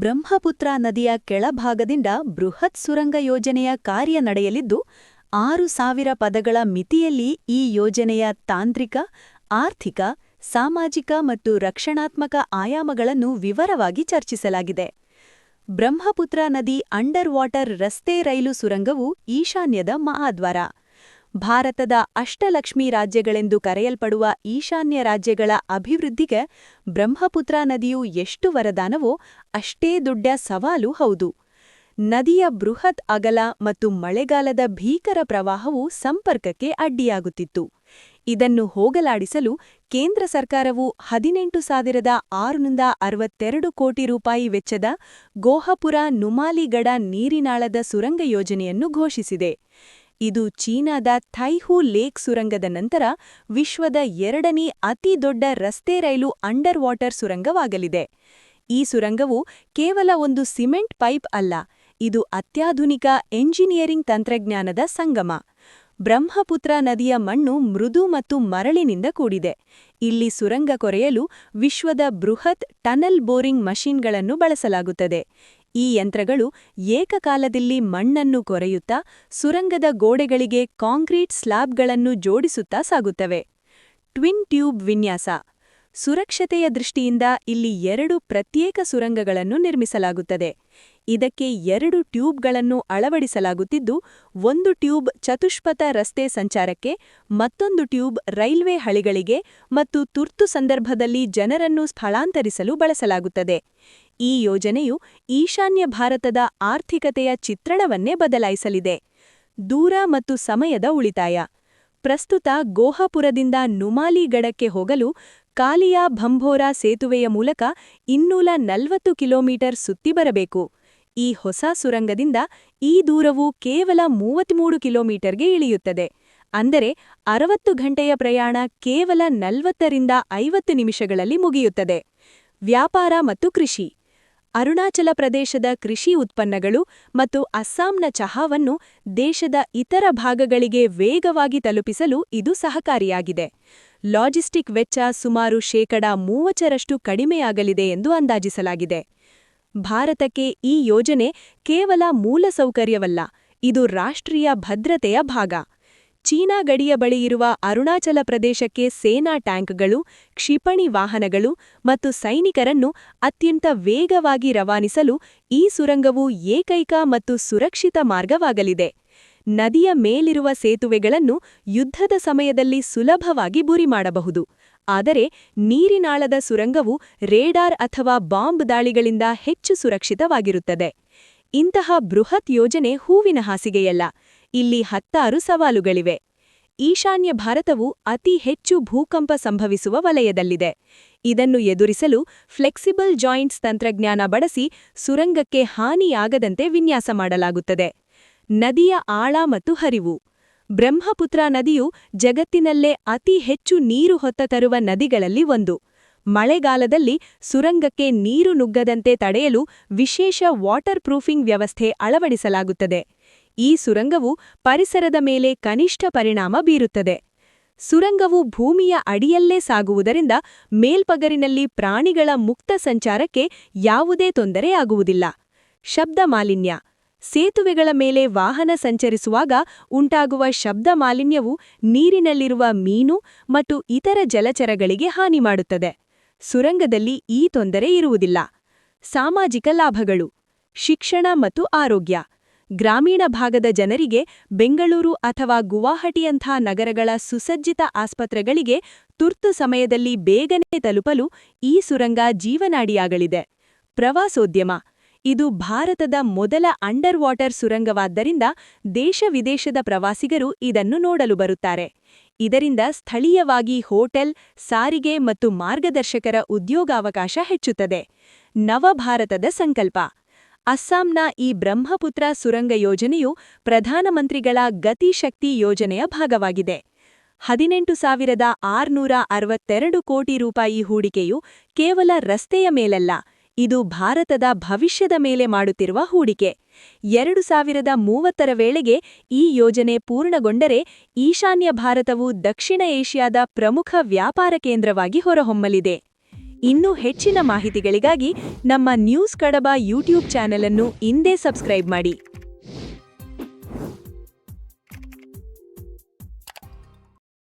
ಬ್ರಹ್ಮಪುತ್ರ ನದಿಯ ಕೆಳಭಾಗದಿಂದ ಬೃಹತ್ ಸುರಂಗ ಯೋಜನೆಯ ಕಾರ್ಯ ನಡೆಯಲಿದ್ದು, ಆರು ಸಾವಿರ ಪದಗಳ ಮಿತಿಯಲ್ಲಿ ಈ ಯೋಜನೆಯ ತಾಂತ್ರಿಕ, ಆರ್ಥಿಕ, ಸಾಮಾಜಿಕ ಮತ್ತು ರಕ್ಷಣಾತ್ಮಕ ಆಯಾಮಗಳನ್ನು ವಿವರವಾಗಿ ಚರ್ಚಿಸಲಾಗಿದೆ. ಬ್ರಹ್ಮಪುತ್ರ ನದಿ ಅಂಡರ್ ವಾಟರ್ ರಸ್ತೆ ರೈಲು ಸುರಂಗವು ಈಶಾನ್ಯದ ಮಹಾದ್ವಾರ. ಭಾರತದ ಅಷ್ಟಲಕ್ಷ್ಮಿ ರಾಜ್ಯಗಳೆಂದು ಕರೆಯಲ್ಪಡುವ ಈಶಾನ್ಯ ರಾಜ್ಯಗಳ ಅಭಿವೃದ್ಧಿಗೆ ಬ್ರಹ್ಮಪುತ್ರ ನದಿಯು ಎಷ್ಟು ವರದಾನವೋ ಅಷ್ಟೇ ದೊಡ್ಡ ಸವಾಲು ಹೌದು. ನದಿಯ ಬೃಹತ್ ಅಗಲ ಮತ್ತು ಮಳೆಗಾಲದ ಭೀಕರ ಪ್ರವಾಹವು ಸಂಪರ್ಕಕ್ಕೆ ಅಡ್ಡಿಯಾಗುತ್ತಿತ್ತು. ಇದನ್ನು ಹೋಗಲಾಡಿಸಲು ಕೇಂದ್ರ ಸರ್ಕಾರವು ಹದಿನೆಂಟು ಸಾವಿರದ ಆರುನೂರ ಅರವತ್ತೆರಡು ಕೋಟಿ ರೂಪಾಯಿ ವೆಚ್ಚದ ಗೋಹಪುರ ನುಮಾಲಿಗಡ ನೀರಿನಾಳದ ಸುರಂಗ ಯೋಜನೆಯನ್ನು ಘೋಷಿಸಿದೆ. ಇದು ಚೀನಾದ ಥೈಹು ಲೇಕ್ ಸುರಂಗದ ನಂತರ ವಿಶ್ವದ ಎರಡನೇ ಅತಿ ದೊಡ್ಡ ರಸ್ತೆ ರೈಲು ಅಂಡರ್ ವಾಟರ್ ಸುರಂಗವಾಗಲಿದೆ. ಈ ಸುರಂಗವು ಕೇವಲ ಒಂದು ಸಿಮೆಂಟ್ ಪೈಪ್ ಅಲ್ಲ, ಇದು ಅತ್ಯಾಧುನಿಕ ಎಂಜಿನಿಯರಿಂಗ್ ತಂತ್ರಜ್ಞಾನದ ಸಂಗಮ. ಬ್ರಹ್ಮಪುತ್ರ ನದಿಯ ಮಣ್ಣು ಮೃದು ಮತ್ತು ಮರಳಿನಿಂದ ಕೂಡಿದೆ. ಇಲ್ಲಿ ಸುರಂಗ ಕೊರೆಯಲು ವಿಶ್ವದ ಬೃಹತ್ ಟನಲ್ ಬೋರಿಂಗ್ ಮಷೀನ್ಗಳನ್ನು ಬಳಸಲಾಗುತ್ತದೆ. ಈ ಯಂತ್ರಗಳು ಏಕಕಾಲದಲ್ಲಿ ಮಣ್ಣನ್ನು ಕೊರೆಯುತ್ತಾ ಸುರಂಗದ ಗೋಡೆಗಳಿಗೆ ಕಾಂಕ್ರೀಟ್ ಸ್ಲ್ಯಾಬ್ಗಳನ್ನು ಜೋಡಿಸುತ್ತಾ ಸಾಗುತ್ತವೆ. ಟ್ವಿನ್ ಟ್ಯೂಬ್ ವಿನ್ಯಾಸ. ಸುರಕ್ಷತೆಯ ದೃಷ್ಟಿಯಿಂದ ಇಲ್ಲಿ ಎರಡು ಪ್ರತ್ಯೇಕ ಸುರಂಗಗಳನ್ನು ನಿರ್ಮಿಸಲಾಗುತ್ತದೆ. ಇದಕ್ಕೆ ಎರಡು ಟ್ಯೂಬ್ಗಳನ್ನು ಅಳವಡಿಸಲಾಗುತ್ತಿದ್ದು, ಒಂದು ಟ್ಯೂಬ್ ಚತುಷ್ಪಥ ರಸ್ತೆ ಸಂಚಾರಕ್ಕೆ, ಮತ್ತೊಂದು ಟ್ಯೂಬ್ ರೈಲ್ವೆ ಹಳಿಗಳಿಗೆ ಮತ್ತು ತುರ್ತು ಸಂದರ್ಭದಲ್ಲಿ ಜನರನ್ನು ಸ್ಥಳಾಂತರಿಸಲು ಬಳಸಲಾಗುತ್ತದೆ. ಈ ಯೋಜನೆಯು ಈಶಾನ್ಯ ಭಾರತದ ಆರ್ಥಿಕತೆಯ ಚಿತ್ರಣವನ್ನೇ ಬದಲಾಯಿಸಲಿದೆ. ದೂರ ಮತ್ತು ಸಮಯದ ಉಳಿತಾಯ. ಪ್ರಸ್ತುತ ಗೋಹಾಪುರದಿಂದ ನುಮಾಲಿಗಡಕ್ಕೆ ಹೋಗಲು ಕಾಲಿಯಾ ಭಂಭೋರಾ ಸೇತುವೆಯ ಮೂಲಕ ಇನ್ನೂಲ ನಲವತ್ತು ಕಿಲೋಮೀಟರ್ ಸುತ್ತಿ ಬರಬೇಕು. ಈ ಹೊಸ ಸುರಂಗದಿಂದ ಈ ದೂರವು ಕೇವಲ ಮೂವತ್ಮೂರು ಕಿಲೋಮೀಟರ್ಗೆ ಇಳಿಯುತ್ತದೆ. ಅಂದರೆ ಅರವತ್ತು ಗಂಟೆಯ ಪ್ರಯಾಣ ಕೇವಲ ನಲವತ್ತರಿಂದ ಐವತ್ತು ನಿಮಿಷಗಳಲ್ಲಿ ಮುಗಿಯುತ್ತದೆ. ವ್ಯಾಪಾರ ಮತ್ತು ಕೃಷಿ. ಅರುಣಾಚಲ ಪ್ರದೇಶದ ಕೃಷಿ ಉತ್ಪನ್ನಗಳು ಮತ್ತು ಅಸ್ಸಾಂನ ಚಹಾವನ್ನು ದೇಶದ ಇತರ ಭಾಗಗಳಿಗೆ ವೇಗವಾಗಿ ತಲುಪಿಸಲು ಇದು ಸಹಕಾರಿಯಾಗಿದೆ. ಲಾಜಿಸ್ಟಿಕ್ ವೆಚ್ಚ ಸುಮಾರು ಶೇಕಡ ಮೂವತ್ತರಷ್ಟು ಕಡಿಮೆಯಾಗಲಿದೆ ಎಂದು ಅಂದಾಜಿಸಲಾಗಿದೆ. ಭಾರತಕ್ಕೆ ಈ ಯೋಜನೆ ಕೇವಲ ಮೂಲಸೌಕರ್ಯವಲ್ಲ, ಇದು ರಾಷ್ಟ್ರೀಯ ಭದ್ರತೆಯ ಭಾಗ. ಚೀನಾ ಗಡಿಯ ಬಳಿ ಇರುವ ಅರುಣಾಚಲ ಪ್ರದೇಶಕ್ಕೆ ಸೇನಾ ಟ್ಯಾಂಕ್ಗಳು, ಕ್ಷಿಪಣಿ ವಾಹನಗಳು ಮತ್ತು ಸೈನಿಕರನ್ನು ಅತ್ಯಂತ ವೇಗವಾಗಿ ರವಾನಿಸಲು ಈ ಸುರಂಗವು ಏಕೈಕ ಮತ್ತು ಸುರಕ್ಷಿತ ಮಾರ್ಗವಾಗಲಿದೆ. ನದಿಯ ಮೇಲಿರುವ ಸೇತುವೆಗಳನ್ನು ಯುದ್ಧದ ಸಮಯದಲ್ಲಿ ಸುಲಭವಾಗಿ ಬುರಿ ಮಾಡಬಹುದು ಆದರೆ ನೀರಿನಾಳದ ಸುರಂಗವು ರೇಡಾರ್ ಅಥವಾ ಬಾಂಬ್ ದಾಳಿಗಳಿಂದ ಹೆಚ್ಚು ಸುರಕ್ಷಿತವಾಗಿರುತ್ತದೆ. ಇಂತಹ ಬೃಹತ್ ಯೋಜನೆ ಹೂವಿನ ಹಾಸಿಗೆಯಲ್ಲ. ಇಲ್ಲಿ ಹತ್ತಾರು ಸವಾಲುಗಳಿವೆ. ಈಶಾನ್ಯ ಭಾರತವು ಅತಿ ಹೆಚ್ಚು ಭೂಕಂಪ ಸಂಭವಿಸುವ ವಲಯದಲ್ಲಿದೆ. ಇದನ್ನು ಎದುರಿಸಲು ಫ್ಲೆಕ್ಸಿಬಲ್ ಜಾಯಿಂಟ್ಸ್ ತಂತ್ರಜ್ಞಾನ ಬಳಸಿ ಸುರಂಗಕ್ಕೆ ಹಾನಿಯಾಗದಂತೆ ವಿನ್ಯಾಸ ಮಾಡಲಾಗುತ್ತದೆ. ನದಿಯ ಆಳ ಮತ್ತು ಹರಿವು. ಬ್ರಹ್ಮಪುತ್ರ ನದಿಯು ಜಗತ್ತಿನಲ್ಲೇ ಅತಿ ಹೆಚ್ಚು ನೀರು ಹೊತ್ತ ತರುವ ನದಿಗಳಲ್ಲಿ ಒಂದು. ಮಳೆಗಾಲದಲ್ಲಿ ಸುರಂಗಕ್ಕೆ ನೀರು ನುಗ್ಗದಂತೆ ತಡೆಯಲು ವಿಶೇಷ ವಾಟರ್ ಪ್ರೂಫಿಂಗ್ ವ್ಯವಸ್ಥೆ ಅಳವಡಿಸಲಾಗುತ್ತದೆ. ಈ ಸುರಂಗವು ಪರಿಸರದ ಮೇಲೆ ಕನಿಷ್ಠ ಪರಿಣಾಮ ಬೀರುತ್ತದೆ. ಸುರಂಗವು ಭೂಮಿಯ ಅಡಿಯಲ್ಲೇ ಸಾಗುವುದರಿಂದ ಮೇಲ್ಪಗರಿನಲ್ಲಿ ಪ್ರಾಣಿಗಳ ಮುಕ್ತ ಸಂಚಾರಕ್ಕೆ ಯಾವುದೇ ತೊಂದರೆಯಾಗುವುದಿಲ್ಲ ಶಬ್ದ ಮಾಲಿನ್ಯ. ಸೇತುವೆಗಳ ಮೇಲೆ ವಾಹನ ಸಂಚರಿಸುವಾಗ ಉಂಟಾಗುವ ಶಬ್ದ ಮಾಲಿನ್ಯವು ನೀರಿನಲ್ಲಿರುವ ಮೀನು ಮತ್ತು ಇತರ ಜಲಚರಗಳಿಗೆ ಹಾನಿ ಮಾಡುತ್ತದೆ. ಸುರಂಗದಲ್ಲಿ ಈ ತೊಂದರೆ ಇರುವುದಿಲ್ಲ. ಸಾಮಾಜಿಕ ಲಾಭಗಳು. ಶಿಕ್ಷಣ ಮತ್ತು ಆರೋಗ್ಯ. ಗ್ರಾಮೀಣ ಭಾಗದ ಜನರಿಗೆ ಬೆಂಗಳೂರು ಅಥವಾ ಗುವಾಹಟಿಯಂಥ ನಗರಗಳ ಸುಸಜ್ಜಿತ ಆಸ್ಪತ್ರೆಗಳಿಗೆ ತುರ್ತು ಸಮಯದಲ್ಲಿ ಬೇಗನೆ ತಲುಪಲು ಈ ಸುರಂಗ ಜೀವನಾಡಿಯಾಗಲಿದೆ. ಪ್ರವಾಸೋದ್ಯಮ. ಇದು ಭಾರತದ ಮೊದಲ ಅಂಡರ್ ವಾಟರ್ ಸುರಂಗವಾದ್ದರಿಂದ ದೇಶ ವಿದೇಶದ ಪ್ರವಾಸಿಗರು ಇದನ್ನು ನೋಡಲು ಬರುತ್ತಾರೆ. ಇದರಿಂದ ಸ್ಥಳೀಯವಾಗಿ ಹೋಟೆಲ್, ಸಾರಿಗೆ ಮತ್ತು ಮಾರ್ಗದರ್ಶಕರ ಉದ್ಯೋಗಾವಕಾಶ ಹೆಚ್ಚುತ್ತದೆ. ನವಭಾರತದ ಸಂಕಲ್ಪ. ಅಸ್ಸಾಂನ ಈ ಬ್ರಹ್ಮಪುತ್ರ ಸುರಂಗ ಯೋಜನೆಯು ಪ್ರಧಾನಮಂತ್ರಿಗಳ ಗತಿಶಕ್ತಿ ಯೋಜನೆಯ ಭಾಗವಾಗಿದೆ. ಹದಿನೆಂಟು ಸಾವಿರದ ಆರುನೂರ ಅರವತ್ತೆರಡು ಕೋಟಿ ರೂಪಾಯಿ ಹೂಡಿಕೆಯು ಕೇವಲ ರಸ್ತೆಯ ಮೇಲಲ್ಲ, ಇದು ಭಾರತದ ಭವಿಷ್ಯದ ಮೇಲೆ ಮಾಡುತ್ತಿರುವ ಹೂಡಿಕೆ. ಎರಡು ಸಾವಿರದ ಮೂವತ್ತರ ವೇಳೆಗೆ ಈ ಯೋಜನೆ ಪೂರ್ಣಗೊಂಡರೆ ಈಶಾನ್ಯ ಭಾರತವು ದಕ್ಷಿಣ ಏಷ್ಯಾದ ಪ್ರಮುಖ ವ್ಯಾಪಾರ ಕೇಂದ್ರವಾಗಿ ಹೊರಹೊಮ್ಮಲಿದೆ. ಇನ್ನೂ ಹೆಚ್ಚಿನ ಮಾಹಿತಿಗಳಿಗಾಗಿ ನಮ್ಮ ನ್ಯೂಸ್ ಕಡಬ ಯೂಟ್ಯೂಬ್ ಚಾನೆಲ್ ಇಂದೇ ಸಬ್ಸ್ಕ್ರೈಬ್ ಮಾಡಿ.